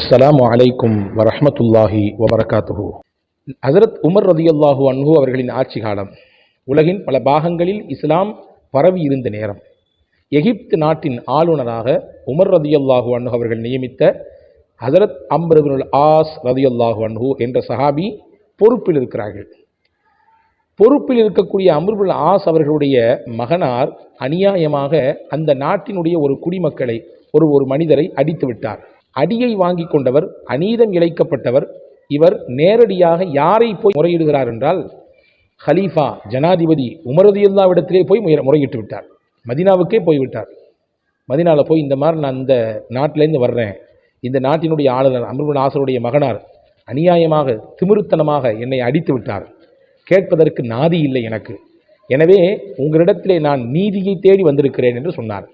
அஸ்ஸலாமு அலைக்கும் வரஹமத்துல்லாஹி வபரகாத்துஹு. ஹசரத் உமர் ரதியல்லாஹு அன்ஹு அவர்களின் ஆட்சி காலம் உலகின் பல பாகங்களில் இஸ்லாம் பரவி இருந்த நேரம். எகிப்து நாட்டின் ஆளுநராக உமர் ரதியல்லாஹு அன்ஹு அவர்கள் நியமித்த ஹசரத் அம்ருல் ஆஸ் ரதியல்லாஹு அன்ஹு என்ற சஹாபி பொறுப்பில் இருக்கிறார்கள். பொறுப்பில் இருக்கக்கூடிய அம்ருல் ஆஸ் அவர்களுடைய மகனார் அநியாயமாக அந்த நாட்டினுடைய ஒரு குடிமக்களை ஒரு ஒரு மனிதரை அடித்து விட்டார். அடியை வாங்கி கொண்டவர் அநீதம் இழைக்கப்பட்டவர் இவர் நேரடியாக யாரை போய் முறையிடுகிறார் என்றால் ஹலீஃபா ஜனாதிபதி உமரதியுல்லாவிடத்திலே போய் முறையிட்டு விட்டார். மதினாவுக்கே போய்விட்டார் மதினாவில் போய் இந்த மாதிரி நான் இந்த நாட்டிலேருந்து வர்றேன். இந்த நாட்டினுடைய ஆளுநர் அமர்புல் ஆசருடைய மகனார் அநியாயமாக திமிருத்தனமாக என்னை அடித்து விட்டார். கேட்பதற்கு நாதி இல்லை எனக்கு. எனவே உங்களிடத்திலே நான் நீதியை தேடி வந்திருக்கிறேன் என்று சொன்னார்.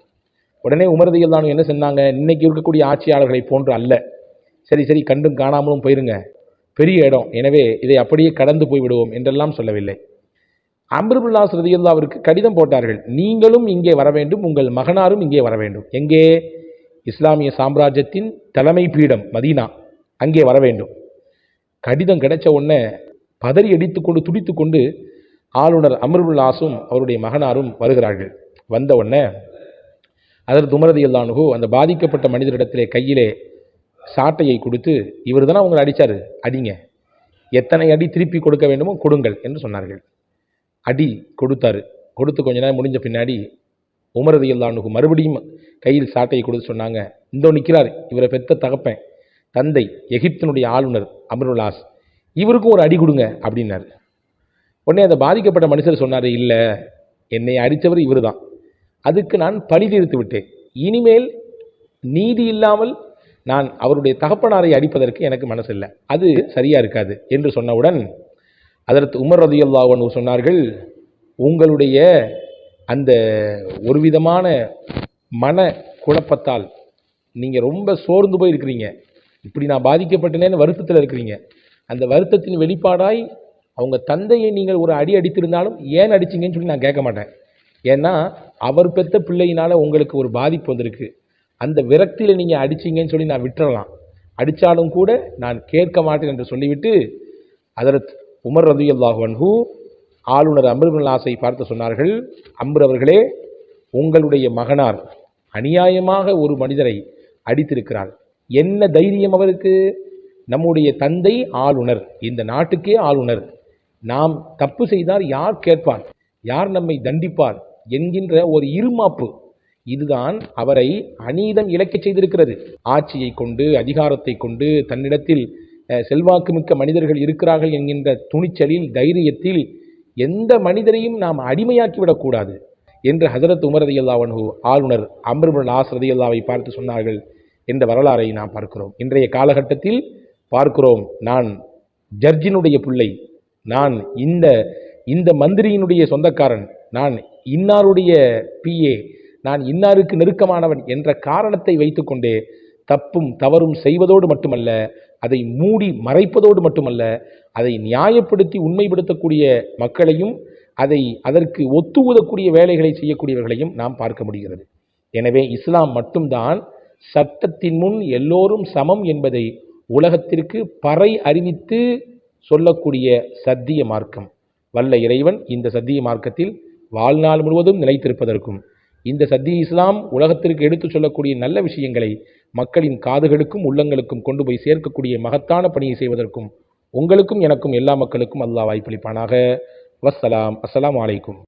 உடனே உமரதியல்லானு என்ன சொன்னாங்க? இன்னைக்கு இருக்கக்கூடிய ஆட்சியாளர்களை போன்று அல்ல. சரி சரி கண்டும் காணாமலும் போயிருங்க. பெரிய இடம். எனவே இதை அப்படியே கடந்து போய்விடுவோம் என்றெல்லாம் சொல்லவில்லை. அம்ருபுல்லாஸ் அவருக்கு கடிதம் போட்டார்கள். நீங்களும் இங்கே வர வேண்டும் உங்கள் மகனாரும் இங்கே வர வேண்டும். எங்கே? இஸ்லாமிய சாம்ராஜ்யத்தின் தலைமை பீடம் மதீனா. அங்கே வர வேண்டும். கடிதம் கிடைச்ச உடனே பதறி அடித்துக்கொண்டு துடித்துக்கொண்டு ஆளுநர் அமருல்லாசும் அவருடைய மகனாரும் வருகிறார்கள். வந்த உடனே அதற்கு துமரதியல்லானுகு அந்த பாதிக்கப்பட்ட மனிதரிடத்திலே கையிலே சாட்டையை கொடுத்து இவர் தானே அவங்களை அடித்தார் அடிங்க. எத்தனை அடி திருப்பி கொடுக்க வேண்டுமோ கொடுங்கள் என்று சொன்னார்கள். அடி கொடுத்தாரு. கொடுத்து கொஞ்ச நேரம் முடிஞ்ச பின்னாடி உமரதியல்லானுகு மறுபடியும் கையில் சாட்டையை கொடுத்து சொன்னாங்க இந்தோ நிற்கிறார் இவரை பெத்த தகப்பன் தந்தை எகிப்தினுடைய ஆளுநர் அமருல்லாஸ் இவருக்கும் ஒரு அடி கொடுங்க அப்படின்னாரு. உடனே அந்த பாதிக்கப்பட்ட மனுஷர் சொன்னார் இல்லை என்னை அடித்தவர் இவர் தான் அதுக்கு நான் பழி தீர்த்து விட்டேன். இனிமேல் நீதி இல்லாமல் நான் அவருடைய தகப்பனாரை அடிப்பதற்கு எனக்கு மனசில்லை. அது சரியா இருக்காது என்று சொன்னவுடன் அதற்கு உமர் ரதியுல்லாவன் சொன்னார்கள் உங்களுடைய அந்த ஒரு விதமான மன குழப்பத்தால் நீங்கள் ரொம்ப சோர்ந்து போய் இருக்கிறீங்க இப்படி நான் பாதிக்கப்பட்டேனேன்னு வருத்தத்தில் இருக்கிறீங்க. அந்த வருத்தத்தின் வெளிப்பாடாய் அவங்க தந்தையை நீங்கள் ஒரு அடி அடித்திருந்தாலும் ஏன் அடிச்சீங்கன்னு சொல்லி நான் கேட்க மாட்டேன். ஏன்னா அவர் பெத்த பிள்ளையினால் உங்களுக்கு ஒரு பாதிப்பு வந்திருக்கு. அந்த விரக்தியில் நீங்கள் அடிச்சீங்கன்னு சொல்லி நான் விட்டுறலாம். அடித்தாலும் கூட நான் கேட்க மாட்டேன் என்று சொல்லிவிட்டு அதரத் உமர் ரதி அல்லாஹன்ஹூ ஆளுநர் அம்ருபின் ஆசை பார்த்து சொன்னார்கள் அம்ரு அவர்களே உங்களுடைய மகனார் அநியாயமாக ஒரு மனிதரை அடித்திருக்கிறார். என்ன தைரியம் அவருக்கு? நம்முடைய தந்தை ஆளுநர் இந்த நாட்டுக்கே ஆளுநர். நாம் தப்பு செய்தால் யார் கேட்பார் யார் நம்மை தண்டிப்பார்? என்கின்ற ஒரு இருமாப்பு. இதுதான் அவரை அநீதம் இழக்கச் செய்திருக்கிறது. ஆட்சியை கொண்டு அதிகாரத்தை கொண்டு தன்னிடத்தில் செல்வாக்குமிக்க மனிதர்கள் இருக்கிறார்கள் என்கின்ற துணிச்சலில் தைரியத்தில் எந்த மனிதரையும் நாம் அடிமையாக்கி விடக்கூடாது என்று ஹசரத் உமர் ரதியல்லாவன்ஹு ஆளுநர் அம்ருபுல் ஆஸ் ரதியல்லாவை பார்த்து சொன்னார்கள் என்ற வரலாறை நாம் பார்க்கிறோம். இன்றைய காலகட்டத்தில் பார்க்கிறோம் நான் ஜட்ஜினுடைய பிள்ளை நான் இந்த இந்த மந்திரியினுடைய சொந்தக்காரன் நான் இன்னாருடைய பிஏ நான் இன்னாருக்கு நெருக்கமானவன் என்ற காரணத்தை வைத்துக்கொண்டே தப்பும் தவறும் செய்வதோடு மட்டுமல்ல அதை மூடி மறைப்பதோடு மட்டுமல்ல அதை நியாயப்படுத்தி உண்மைப்படுத்தக்கூடிய மக்களையும் அதை அதற்கு ஒத்து ஊதக்கூடிய வேலைகளை செய்யக்கூடியவர்களையும் நாம் பார்க்க முடிகிறது. எனவே இஸ்லாம் மட்டும்தான் சட்டத்தின் முன் எல்லோரும் சமம் என்பதை உலகத்திற்கு பறை அறிவித்து சொல்லக்கூடிய சத்திய மார்க்கம். வல்ல இறைவன் இந்த சத்திய மார்க்கத்தில் வாழ்நாள் முழுவதும் நிலைத்திருப்பதற்கும். இந்த சத்தி இஸ்லாம் உலகத்திற்கு எடுத்துச் சொல்லக்கூடிய நல்ல விஷயங்களை மக்களின் காதுகளுக்கும் உள்ளங்களுக்கும் கொண்டு போய் சேர்க்கக்கூடிய மகத்தான பணியை செய்வதற்கும் உங்களுக்கும் எனக்கும் எல்லா மக்களுக்கும் அல்லாஹ் வாய்ப்பளிப்பானாக. வஸ்ஸலாம். அஸ்லாம் வலைக்கும்